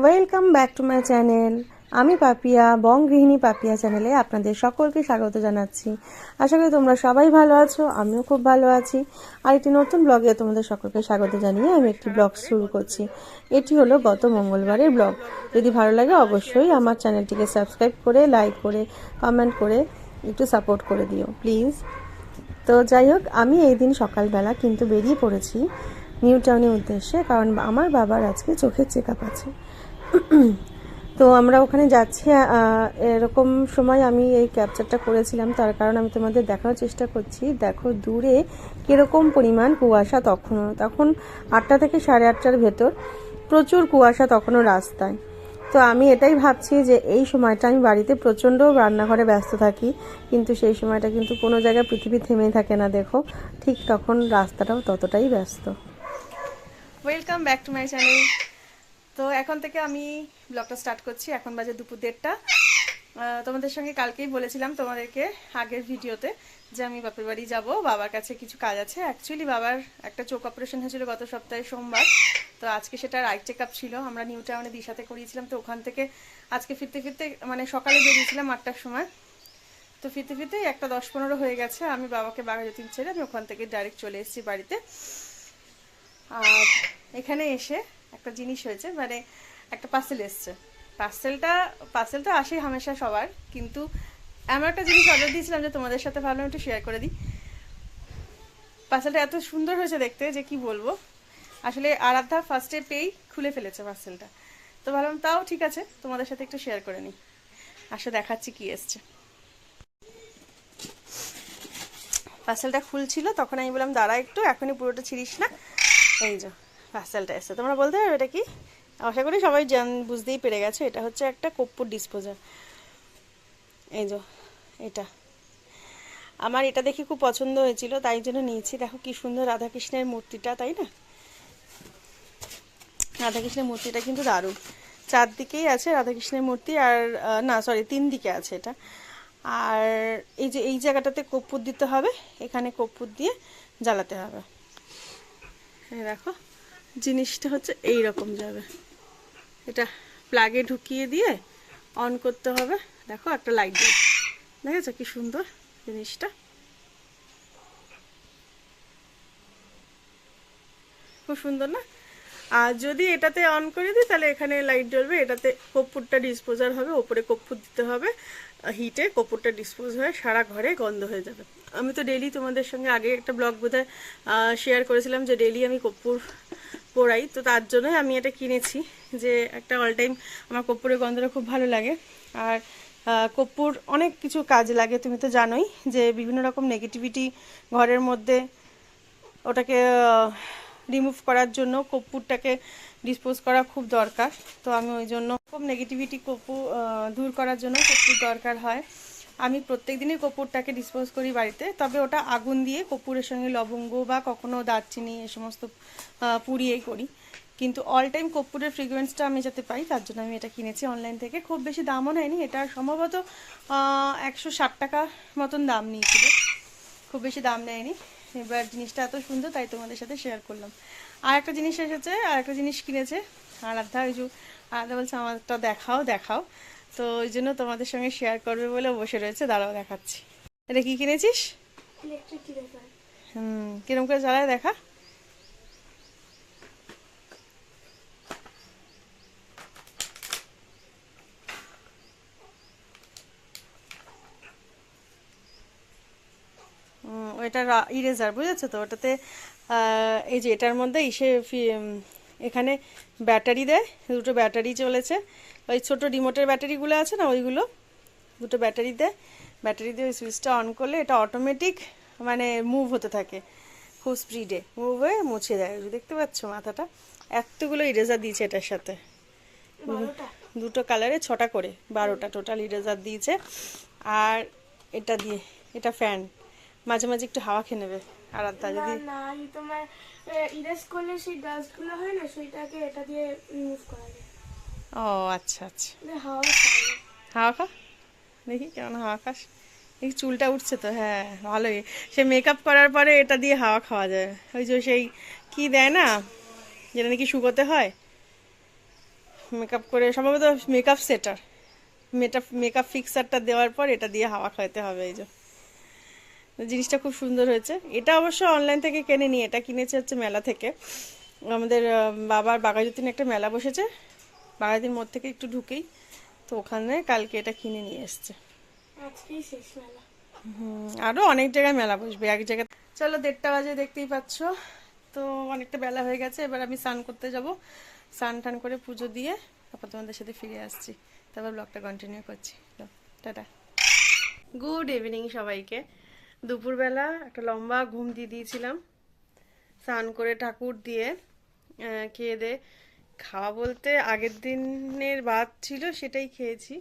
Welcome back to my channel আমি পাপিয়া বং গৃহিণী পাপিয়া চ্যানেলে আপনাদের সকলকে স্বাগত জানাচ্ছি। আশা করি তোমরা সবাই ভালো আছো, আমিও খুব ভালো আছি। আর একটি নতুন ব্লগে তোমাদের সকলকে স্বাগত জানিয়ে আমি একটি ব্লগ শুরু করছি। এটি হলো গত মঙ্গলবারের ব্লগ যদি ভালো লাগে অবশ্যই আমার চ্যানেলটিকে সাবস্ক্রাইব করে লাইক করে কমেন্ট করে একটু সাপোর্ট করে দিও প্লিজ তো যাই হোক, আমি এই দিন সকালবেলা কিন্তু বেরিয়ে পড়েছি। নিউ টাউনের উদ্দেশ্যে, কারণ আমার বাবার আজকে চোখের চেক আপ আছে। তো আমরা ওখানে যাচ্ছি এরকম সময় আমি এই ক্যাপচারটা করেছিলাম, তার কারণ আমি তোমাদের দেখানোর চেষ্টা করছি। দেখো, দূরে কীরকম পরিমাণ কুয়াশা তখনও। তখন আটটা থেকে সাড়ে আটটার ভেতর প্রচুর কুয়াশা তখনও রাস্তায়। তো আমি এটাই ভাবছি যে এই সময়টা আমি বাড়িতে প্রচণ্ড রান্নাঘরে ব্যস্ত থাকি, কিন্তু সেই সময়টা কিন্তু কোনো জায়গায় পৃথিবী থেমে থাকে না, দেখো। ঠিক তখন রাস্তাটাও ততটাই ব্যস্ত। Welcome back to my channel তো এখন থেকে আমি ব্লগটা স্টার্ট করছি। এখন বাজে দুপুর দেড়টা। তোমাদের সঙ্গে কালকেই বলেছিলাম তোমাদেরকে আগের ভিডিওতে যে আমি বাপের বাড়ি যাব। বাবার কাছে কিছু কাজ আছে। অ্যাকচুয়ালি বাবার একটা চোখ অপারেশন হয়েছিল গত সপ্তাহে সোমবার। তো আজকে সেটার আই চেক আপ ছিল। আমরা নিউ টাউনে দিশাতে করিয়েছিলাম। তো ওখান থেকে আজকে ফিরতে ফিরতে মানে সকালে বেরিয়েছিলাম আটটার সময়। তো ফিরতে ফিরতে একটা দশ পনেরো হয়ে গেছে। আমি বাবাকে বাঘাযতীন ছেড়ে আমি ওখান থেকে ডাইরেক্ট চলে এসেছি বাড়িতে। আর এখানে এসে একটা জিনিস হয়েছে মানে একটা পার্সেল এসছে। পার্সেলটা পার্সেল তো আসে হামেশা সবার, কিন্তু এমন একটা জিনিস অর্ডার দিয়েছিলাম যে তোমাদের সাথে ভাবলাম একটু শেয়ার করে দিই। পার্সেলটা এত সুন্দর হয়েছে দেখতে যে কি বলব? আসলে আরাধ্যা ফার্স্টে পেয়েই খুলে ফেলেছে পার্সেলটা তো ভাবলাম, তাও ঠিক আছে, তোমাদের সাথে একটু শেয়ার করে নিই। আসে, দেখাচ্ছি কি এসছে। পার্সেলটা খুলছিল, তখন আমি বললাম, দাঁড়া একটু, এখনই পুরোটা ছিড়িস না। এই যে। পার্সেলটা এসছে। তোমরা বলতে পারবে এটা কি? আশা করি সবাই জান, বুঝতেই পেরে গেছে। এটা হচ্ছে একটা কপ্পুর ডিসপোজার এই যে, এটা। আমার এটা দেখে খুব পছন্দ হয়েছিল, তাই জন্য নিয়েছি। দেখো কি সুন্দর রাধাকৃষ্ণের মূর্তিটা, তাই না? রাধাকৃষ্ণের মূর্তিটা কিন্তু দারুণ। চারদিকেই আছে রাধাকৃষ্ণের মূর্তি আর না সরি তিন দিকে আছে এটা। আর এই যে, এই জায়গাটাতে কর্পূর দিতে হবে, এখানে কর্পূর দিয়ে জ্বালাতে হবে। দেখো। জিনিসটা হচ্ছে এই রকম যাবে। এটা প্লাগে ঢুকিয়ে দিয়ে অন করতে হবে। দেখো একটা লাইট দিয়ে। দেখেছ কি সুন্দর জিনিসটা? খুব সুন্দর না? আর যদি এটাতে অন করে দিই, তাহলে এখানে লাইট জ্বলবে। এটাতে কর্পূরটা ডিসপোজার হবে, ওপরে কর্পূর দিতে হবে। হিটে কর্পূরটা ডিসপোজ হয়ে সারা ঘরে গন্ধ হয়ে যাবে। আমি তো ডেলি তোমাদের সঙ্গে আগে একটা ব্লগ বোধহয় শেয়ার করেছিলাম যে ডেলি আমি কর্পূর পোড়াই। তো তার জন্যই আমি এটা কিনেছি যে একটা অল টাইম আমার কর্পূরের গন্ধটা খুব ভালো লাগে। আর কর্পূর অনেক কিছু কাজ লাগে, তুমি তো জানোই যে বিভিন্ন রকম নেগেটিভিটি ঘরের মধ্যে ওটাকে রিমুভ করার জন্য কর্পূরটাকে ডিসপোজ করা খুব দরকার। তো আমি ওই জন্য খুব নেগেটিভিটি কর্পূর দূর করার জন্য কর্পূর দরকার হয়। আমি প্রত্যেক দিনই কর্পূরটাকে ডিসপোজ করি বাড়িতে, তবে ওটা আগুন দিয়ে কর্পূরের সঙ্গে লবঙ্গ বা কখনো দারচিনি এ সমস্ত পুড়িয়েই করি। কিন্তু অল টাইম কর্পূরের ফ্রিকোয়েন্সটা আমি যাতে পাই, তার জন্য আমি এটা কিনেছি অনলাইন থেকে। খুব বেশি দামও নেয়নি, এটা সম্ভবত একশো ষাট টাকা মতন দাম নিয়েছিল। খুব বেশি দাম নেয়নি। এবার জিনিসটা এত সুন্দর, তাই তোমাদের সাথে শেয়ার করলাম। আর একটা জিনিস এসেছে, আর একটা জিনিস কিনেছে। আলাদা ওই যে আলাদা বলছে, আমারটা দেখাও দেখাও। তো ওই জন্য তোমাদের সঙ্গে শেয়ার করবে বলে বসে রয়েছে। দাঁড়াও দেখাচ্ছি। এটা কি কিনেছিস? হুম কিরম করে চালায় দেখা। ওইটা ইরেজার বুঝেছ তো? ওটাতে আহ, এই যে এটার মধ্যে ইসে এখানে ব্যাটারি দেয় দুটো ব্যাটারি চলেছে। ওই ছোট রিমোটের ব্যাটারিগুলো আছে না ওইগুলো দুটো ব্যাটারি দেয়। ব্যাটারি দিয়ে ওই সুইচটা অন করলে এটা অটোমেটিক মানে মুভ হতে থাকে খুব স্পিডে মুভ হয়ে মুছে দেয় ওই দেখতে পাচ্ছ মাথাটা? এতগুলো ইরেজার দিয়েছে এটার সাথে। দুটো কালারে ছটা করে বারোটা টোটাল ইরেজার দিয়েছে। আর এটা দিয়ে এটা ফ্যান মাঝে মাঝে একটু হাওয়া খেয়ে নেবে। আর না যদি না তোমার ইরেজ করলে সেই ডাস্টগুলো হয় না সেইটাকে এটা দিয়ে রিমুভ করা যায়। ও আচ্ছা আচ্ছা। মানে হাওয়া হাওয়া খা? দেখি কেমন হাওয়া খাস। এই চুলটা উঠছে তো হ্যাঁ ভালোই। সে মেকআপ করার পরে এটা দিয়ে হাওয়া খাওয়া যায়। ওই যে সেই কি দেয় না যেটা নাকি শুকোতে হয়? মেকআপ করে সম্ভবত মেকআপ সেটার মেকআপ মেকআপ ফিক্সারটা দেওয়ার পর এটা দিয়ে হাওয়া খাইতে হবে এই যে। জিনিসটা খুব সুন্দর হয়েছে। এটা অবশ্য অনলাইন থেকে কিনে নিয়ে এটা কিনেছে হচ্ছে মেলা থেকে। আমাদের বাবার বাগাজুতিন একটা মেলা বসেছে। বাগাজুতির মোড় থেকে একটু ঢুকেই তো ওখানে কালকে এটা কিনে নিয়ে এসছে। আজকেই শেষ মেলা। হুম, আরও অনেক জায়গায় মেলা বসবে। এক জায়গায় চলো দেড়টা বাজে দেখতেই পাচ্ছ। তো অনেকটা বেলা হয়ে গেছে এবার আমি স্নান করতে যাব। স্নান টান করে পুজো দিয়ে তারপর তোমাদের সাথে ফিরে আসছি। তারপর ব্লগটা কন্টিনিউ করছি। টাটা। গুড ইভিনিং সবাইকে। দুপুরবেলা একটা লম্বা ঘুম দিয়ে দিয়েছিলাম। স্নান করে ঠাকুর দিয়ে খেয়ে দে। খাওয়া বলতে আগের দিনের ভাত ছিল সেটাই খেয়েছি।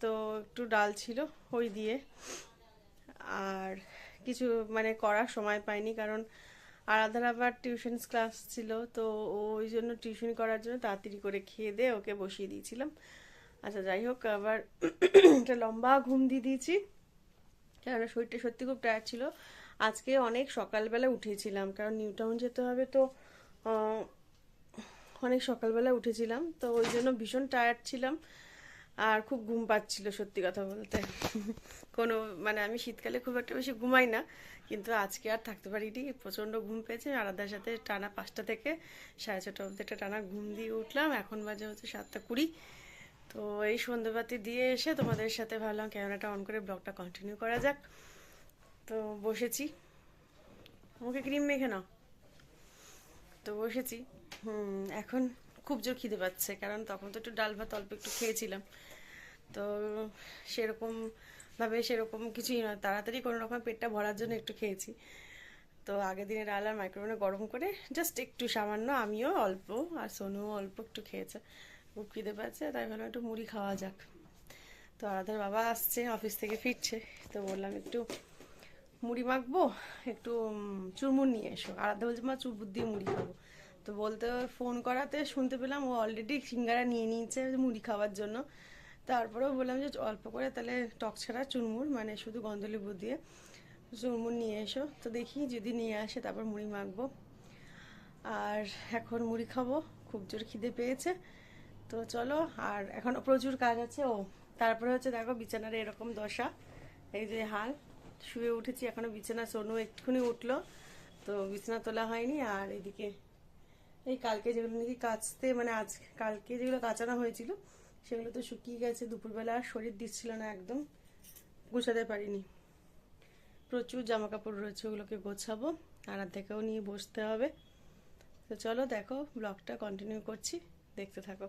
তো একটু ডাল ছিল ওই দিয়ে। আর কিছু মানে করার সময় পাইনি কারণ আরাধার আবার টিউশন ক্লাস ছিল, তো ওই জন্য টিউশন করার জন্য তাড়াতাড়ি করে খেয়ে দিয়ে ওকে বসিয়ে দিয়েছিলাম। আচ্ছা যাই হোক, আবার একটা লম্বা ঘুম দিয়ে দিয়েছি। কারণ শরীরটা সত্যি খুব টায়ার্ড ছিল। আজকে অনেক সকালবেলা উঠেছিলাম, কারণ নিউ টাউন যেতে হবে তো অনেক সকালবেলা উঠেছিলাম, তো ওই জন্য ভীষণ টায়ার্ড ছিলাম। আর খুব ঘুম পাচ্ছিল সত্যি কথা বলতে। কোনো মানে আমি শীতকালে খুব একটা বেশি ঘুমাই না, কিন্তু আজকে আর থাকতে পারিনি, প্রচণ্ড ঘুম পেয়েছে আরাধার সাথে টানা পাঁচটা থেকে সাড়ে ছটা অবধি একটা টানা ঘুম দিয়ে উঠলাম, এখন বাজে হচ্ছে সাতটা কুড়ি। তো এই সন্ধ্যেবাতি দিয়ে এসে তোমাদের সাথে ভাবলাম ক্যামেরাটা অন করে ব্লগটা কন্টিনিউ করা যাক। তো বসেছি। মুখে ক্রিম মেখে নাও। তো বসেছি। হুম, এখন খুব জোর খিদে পাচ্ছে, কারণ তখন তো একটু ডাল ভাত অল্প একটু খেয়েছিলাম। তো সেরকম ভাবে সেরকম কিছুই নয়, তাড়াতাড়ি কোনো রকম পেটটা ভরার জন্য একটু খেয়েছি। তো আগের দিনে ডাল আর মাইক্রোওভেনে গরম করে জাস্ট একটু সামান্য আমিও অল্প আর সোনুও অল্প একটু খেয়েছে। খিদে পাচ্ছে তাই ভাবলাম একটু মুড়ি খাওয়া যাক। তো আরাধার বাবা আসছে, অফিস থেকে ফিরছে, তো বললাম একটু মুড়ি মাখবো, একটু চুরমুর নিয়ে এসো। আরাধা বলছে, মা চুরমুর দিয়ে মুড়ি খাব। তো বলতে ফোন করাতে শুনতে পেলাম, ও অলরেডি সিঙ্গারা নিয়ে নিয়েছে মুড়ি খাওয়ার জন্য। তারপরেও বললাম যে, অল্প করে তাহলে টক ছাড়া চুরমুর মানে শুধু গন্ধলেবু দিয়ে চুরমুর নিয়ে এসো। তো দেখি যদি নিয়ে আসে, তারপর মুড়ি মাখবো। আর এখন মুড়ি খাব, খুব জোর খিদে পেয়েছে। তো চলো, আর এখনও প্রচুর কাজ আছে, ও তারপরে হচ্ছে দেখো বিছানার এরকম দশা, এই যে হাল, শুয়ে উঠেছি এখনও বিছানা, সোনু একটুখানি উঠল, তো বিছানা তোলা হয়নি, আর এদিকে এই কালকে যেগুলো নাকি কাচতে মানে আজ, কালকে যেগুলো কাচানো হয়েছিল, সেগুলো তো শুকিয়ে গেছে, দুপুরবেলা শরীর দিচ্ছিল না একদম, গুছাতে পারিনি। প্রচুর জামা কাপড় রয়েছে, ওগুলোকে গোছাবো, আর থেকেও নিয়ে বসতে হবে। তো চলো দেখো, ব্লগটা কন্টিনিউ করছি, দেখতে থাকো।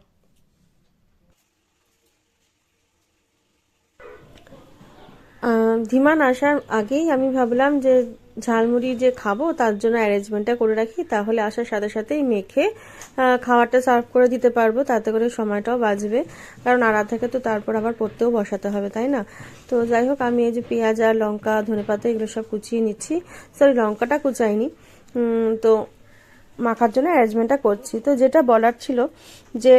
ধীমান আসার আগেই আমি ভাবলাম যে ঝালমুড়ি যে খাব, তার জন্য অ্যারেঞ্জমেন্টটা করে রাখি, তাহলে আসার সাথে সাথেই মেখে খাবারটা সার্ভ করে দিতে পারব, তাতে করে সময়টাও বাঁচবে। কারণ আড়া থেকে তো তারপর আবার পড়তেও বসাতে হবে, তাই না? তো যাই হোক, আমি এই যে পেঁয়াজ আর লঙ্কা ধনেপাতা এগুলো সব কুচিয়ে নিচ্ছি। সরি, লঙ্কাটা কুচাইনি। তো মাখার জন্য অ্যারেঞ্জমেন্টটা করছি। তো যেটা বলার ছিল যে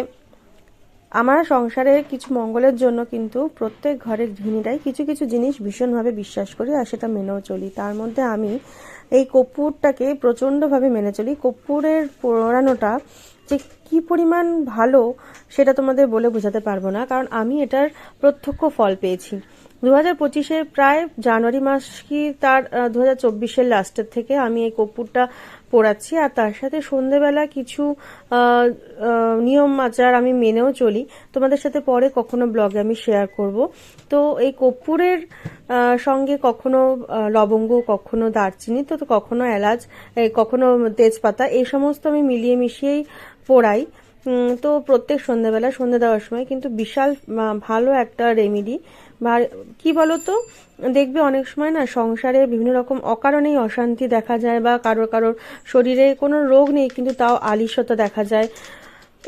আমার সংসারে কিছু মঙ্গলের জন্য কিন্তু প্রত্যেক ঘরের গৃহিণীরাই কিছু কিছু জিনিস ভীষণভাবে বিশ্বাস করি আর সেটা মেনেও চলি। তার মধ্যে আমি এই কর্পূরটাকে প্রচণ্ডভাবে মেনে চলি। কর্পূরের পোড়ানোটা যে কি পরিমাণ ভালো সেটা তোমাদের বলে বোঝাতে পারব না, কারণ আমি এটার প্রত্যক্ষ ফল পেয়েছি। দু হাজার পঁচিশের প্রায় জানুয়ারি মাস কি তার দু হাজার চব্বিশের লাস্টের থেকে আমি এই কর্পূরটা পোড়াচ্ছি। আর তার সাথে সন্ধেবেলা কিছু নিয়ম আচার আমি মেনেও চলি। তোমাদের সাথে পরে কখনো ব্লগে আমি শেয়ার করব। তো এই কর্পূরের সঙ্গে কখনো লবঙ্গ, কখনো দারচিনি, তো কখনো এলাচ কখনো তেজপাতা, এই সমস্ত আমি মিলিয়ে মিশিয়েই পোড়াই। তো প্রত্যেক সন্ধ্যাবেলা, সন্ধ্যা দেওয়ার সময় কিন্তু বিশাল ভালো একটা রেমেডি বা কি বলতো? দেখবে অনেক সময় না সংসারে বিভিন্ন রকম অকারণেই অশান্তি দেখা যায় বা কারোর কারোর শরীরে কোনো রোগ নেই, কিন্তু তাও আলিস্যতা দেখা যায়।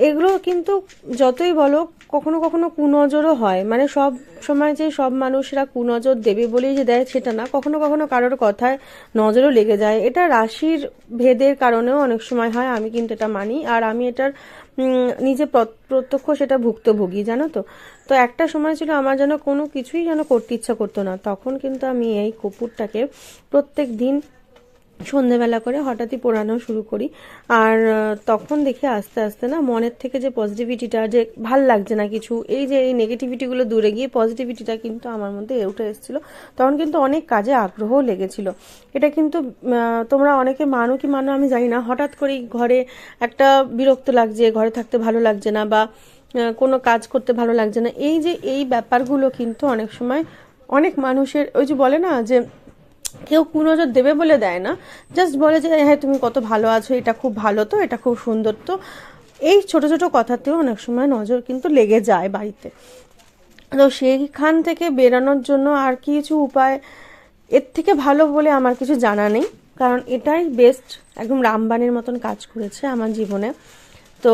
এগুলো কিন্তু যতই বলো, কখনো কখনো কুনজরও হয়। মানে সব সময় যে সব মানুষরা কুনজর দেবে বলেই যে দেয় সেটা না, কখনো কখনো কারোর কথায় নজরও লেগে যায়। এটা রাশির ভেদের কারণেও অনেক সময় হয়, আমি কিন্তু এটা মানি। আর আমি এটার নিজে প্র- প্রত্যক্ষ সেটা ভুক্তভোগী, জানো তো? তো একটা সময় ছিল আমার যেন কোনো কিছুই যেন করতে ইচ্ছা করতো না। তখন কিন্তু আমি এই কপুরটাকে প্রত্যেক দিন সন্ধেবেলা করে হঠাৎই পড়ানো শুরু করি। আর তখন দেখি আস্তে আস্তে না মনের থেকে যে পজিটিভিটিটা যে ভালো লাগছে না কিছু, এই যে এই নেগেটিভিটিগুলো দূরে গিয়ে পজিটিভিটিটা কিন্তু আমার মধ্যে উঠে এসেছিল। তখন কিন্তু অনেক কাজে আগ্রহ লেগেছিল। এটা কিন্তু তোমরা অনেকে মানো কি মানো আমি জানি না। হঠাৎ করেই ঘরে একটা বিরক্ত লাগছে, ঘরে থাকতে ভালো লাগছে না বা কোনো কাজ করতে ভালো লাগছে না। এই যে এই ব্যাপারগুলো কিন্তু অনেক সময় অনেক মানুষের, ওই যে বলে না যে কেউ কুনজর দেবে বলে দেয় না। জাস্ট বলে যে হ্যাঁ তুমি কত ভালো আছো, এটা খুব ভালো তো, এটা খুব সুন্দর তো। এই ছোট ছোট কথাতেও অনেক সময় নজর কিন্তু লেগে যায় বাড়িতে। তো সেইখান থেকে বেরানোর জন্য আর কিছু উপায় এর থেকে ভালো বলে আমার কিছু জানা নেই। কারণ এটাই বেস্ট একদম রামবাণীর মতন কাজ করেছে আমার জীবনে। তো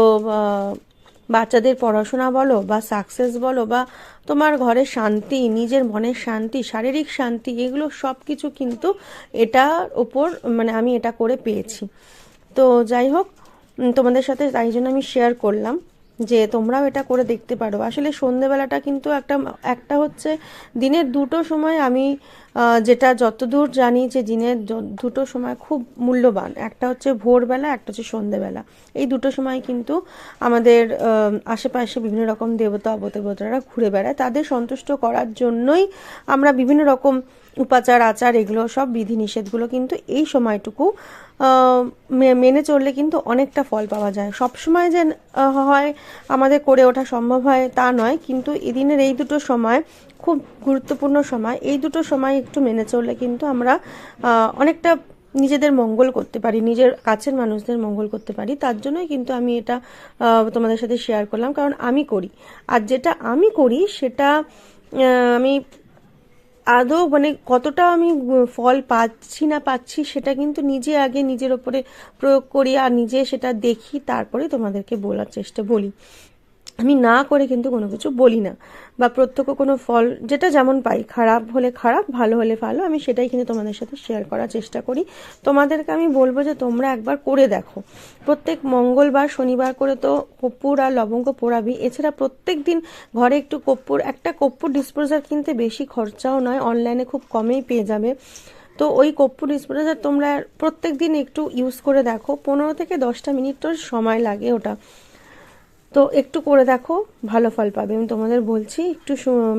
বাচ্চাদের পড়াশোনা বলো বা সাকসেস বলো বা তোমার ঘরের শান্তি, নিজের মনের শান্তি, শারীরিক শান্তি, এগুলো সব কিছু কিন্তু এটার ওপর মানে আমি এটা করে পেয়েছি। তো যাই হোক তোমাদের সাথে তাই জন্য আমি শেয়ার করলাম যে তোমরাও এটা করে দেখতে পারো। আসলে সন্ধেবেলাটা কিন্তু একটা একটা হচ্ছে দিনের দুটো সময় আমি যেটা যতদূর জানি যে দিনের দুটো সময় খুব মূল্যবান। একটা হচ্ছে ভোরবেলা, একটা হচ্ছে সন্ধেবেলা। এই দুটো সময় কিন্তু আমাদের আশেপাশে বিভিন্ন রকম দেবতা অবদেবতারা ঘুরে বেড়ায়। তাদের সন্তুষ্ট করার জন্যই আমরা বিভিন্ন রকম উপাচার, আচার, এগুলো সব বিধিনিষেধগুলো কিন্তু এই সময়টুকু মেনে চললে কিন্তু অনেকটা ফল পাওয়া যায়। সব সময় যে হয় আমাদের করে ওঠা সম্ভব হয় তা নয়, কিন্তু এদিনের এই দুটো সময় খুব গুরুত্বপূর্ণ সময়। এই দুটো সময় একটু মেনে চললে কিন্তু আমরা অনেকটা নিজেদের মঙ্গল করতে পারি, নিজের কাছের মানুষদের মঙ্গল করতে পারি। তার জন্যই কিন্তু আমি এটা তোমাদের সাথে শেয়ার করলাম। কারণ আমি করি। আর যেটা আমি করি সেটা আমি আদৌ মানে কতটা আমি ফল পাচ্ছি না পাচ্ছি সেটা কিন্তু নিজে আগে নিজের ওপরে প্রয়োগ করি আর নিজে সেটা দেখি, তারপরে তোমাদেরকে বলার চেষ্টা বলি। আমি না করে কিন্তু কোনো কিছু বলি না। বা প্রত্যক্ষ কোনো ফল যেটা যেমন পাই, খারাপ হলে খারাপ, ভালো হলে ভালো, আমি সেটাই কিন্তু তোমাদের সাথে শেয়ার করার চেষ্টা করি। তোমাদেরকে আমি বলব যে তোমরা একবার করে দেখো। প্রত্যেক মঙ্গলবার, শনিবার করে তো কর্পূর আর লবঙ্গ পোড়াবি। এছাড়া প্রত্যেক দিন ঘরে একটু কর্পূর, একটা কর্পূর ডিসপোজার কিনতে বেশি খরচাও নয় অনলাইনে খুব কমেই পেয়ে যাবে। তো ওই কর্পূর ডিসপোজার তোমরা প্রত্যেক দিন একটু ইউজ করে দেখো। পনেরো থেকে দশটা মিনিট তোর সময় লাগে ওটা। তো একটু করে দেখো, ভালো ফল পাবে। আমি তোমাদের বলছি, একটু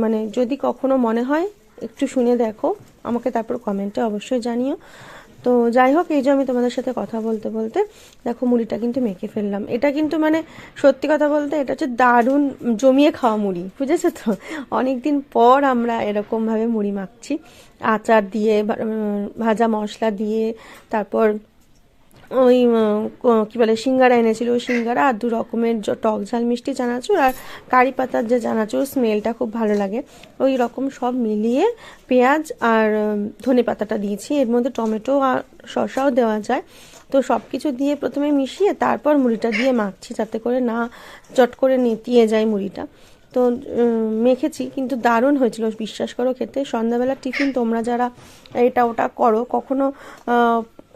মানে যদি কখনো মনে হয়, একটু শুনে দেখো। আমাকে তারপর কমেন্টে অবশ্যই জানিও। তো যাই হোক, এই যে আমি তোমাদের সাথে কথা বলতে বলতে, দেখো মুড়িটা কিন্তু মেখে ফেললাম। এটা কিন্তু মানে সত্যি কথা বলতে, এটা হচ্ছে দারুণ জমিয়ে খাওয়া মুড়ি, বুঝেছ তো? অনেকদিন পর আমরা এরকমভাবে মুড়ি মাখছি। আচার দিয়ে ভাজা মশলা দিয়ে, তারপর ওই ক- বলে, সিঙ্গারা এনেছিল, ওই সিঙ্গারা আর দু রকমের টক ঝাল, মিষ্টি চানাচুর আর কারি পাতার যে চানাচুর, স্মেলটা খুব ভালো লাগে। ওই রকম সব মিলিয়ে পেঁয়াজ আর ধনে পাতাটা দিয়েছি। এর মধ্যে টমেটো আর শসাও দেওয়া যায়। তো সব কিছু দিয়ে প্রথমে মিশিয়ে তারপর মুড়িটা দিয়ে মাখছি যাতে করে না চট করে নেতিয়ে যায় মুড়িটা। তো মেখেছি কিন্তু দারুণ হয়েছিল, বিশ্বাস করো খেতে। সন্ধ্যাবেলা টিফিন তোমরা যারা এটা ওটা করো, কখনো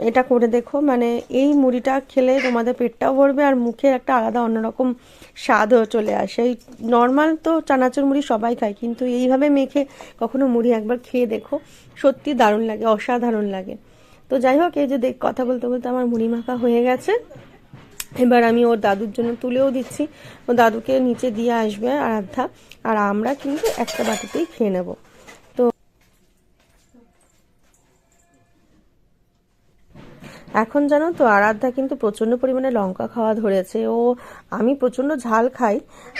এটা করে দেখো মানে এই মুড়িটা খেলে তোমাদের পেটটাও ভরবে আর মুখে একটা আলাদা অন্যরকম স্বাদও চলে আসে। এই নর্মাল তো চানাচুর মুড়ি সবাই খায়, কিন্তু এইভাবে মেখে কখনো মুড়ি একবার খেয়ে দেখো, সত্যি দারুণ লাগে, অসাধারণ লাগে। তো যাই হোক, এই যে দেখ, কথা বলতে বলতে আমার মুড়ি মাখা হয়ে গেছে। এবার আমি ওর দাদুর জন্য তুলেও দিচ্ছি। ও দাদুকে নিচে দিয়ে আসবে আর আরাধ্যা, আর আমরা কিন্তু একটা বাটিতেই খেয়ে নেব। এখন জানো তো আরাধ্যা কিন্তু প্রচণ্ড পরিমাণে লঙ্কা খাওয়া ধরেছে। ও, আমি প্রচণ্ড ঝাল খাই।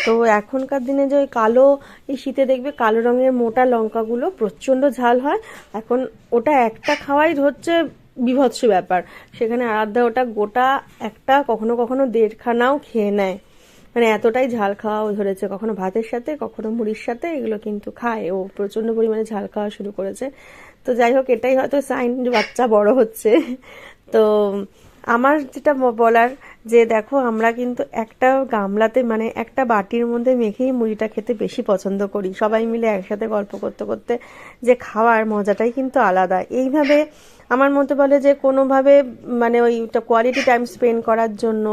তো এখনকার দিনে যে ওই কালো, এই শীতে দেখবে কালো রঙের মোটা লঙ্কাগুলো প্রচণ্ড ঝাল হয়। এখন ওটা একটা খাওয়াই হচ্ছে বিভৎস ব্যাপার। সেখানে আরাধ্যা ওটা গোটা একটা কখনো কখনো দেড়খানাও খেয়ে নেয়। মানে এতটাই ঝাল খাওয়াও ধরেছে। কখনো ভাতের সাথে, কখনো মুড়ির সাথে এগুলো কিন্তু খায়। ও প্রচণ্ড পরিমাণে ঝাল খাওয়া শুরু করেছে। তো যাই হোক, এটাই হয়তো সাইন বাচ্চা বড় হচ্ছে। তো আমার যেটা বলার যে দেখো, আমরা কিন্তু একটা গামলাতে মানে একটা বাটির মধ্যে মেখেই মুড়িটা খেতে বেশি পছন্দ করি। সবাই মিলে একসাথে গল্প করতে করতে যে খাওয়ার মজাটাই কিন্তু আলাদা। এইভাবে আমার মতে বলে যে কোনোভাবে মানে ওইটা কোয়ালিটি টাইম স্পেন্ড করার জন্য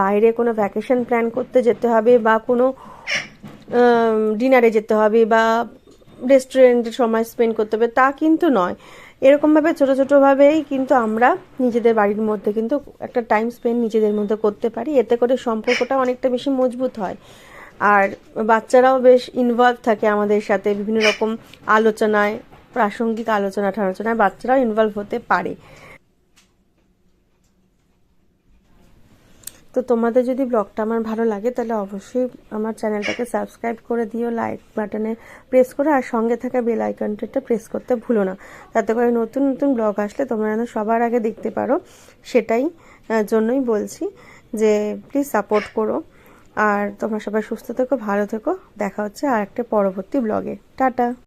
বাইরে কোনো ভ্যাকেশন প্ল্যান করতে যেতে হবে বা কোনো ডিনারে যেতে হবে বা রেস্টুরেন্টে সময় স্পেন্ড করতে হবে, তা কিন্তু নয়। এরকমভাবে ছোটো ছোটোভাবেই কিন্তু আমরা নিজেদের বাড়ির মধ্যে কিন্তু একটা টাইম স্পেন্ড নিজেদের মধ্যে করতে পারি। এতে করে সম্পর্কটা অনেকটা বেশি মজবুত হয়। আর বাচ্চারাও বেশ ইনভলভ থাকে আমাদের সাথে বিভিন্ন রকম আলোচনায়, প্রাসঙ্গিক আলোচনা ঠালোচনায় বাচ্চারাও ইনভলভ হতে পারে। তো তোমাদের যদি ব্লগটা আমার ভালো লাগে, তাহলে অবশ্যই আমার চ্যানেলটাকে সাবস্ক্রাইব করে দিও, লাইক বাটনে প্রেস করে, আর সঙ্গে থাকা বেল আইকনটা প্রেস করতে ভুলো না। তাতে করে নতুন নতুন ব্লগ আসলে তোমরা যেন সবার আগে দেখতে পারো। সেটাই জন্যই বলছি যে প্লিজ সাপোর্ট করো। আর তোমরা সবাই সুস্থ থেকো, ভালো থেকো। দেখা হচ্ছে আর একটা পরবর্তী ব্লগে। টাটা।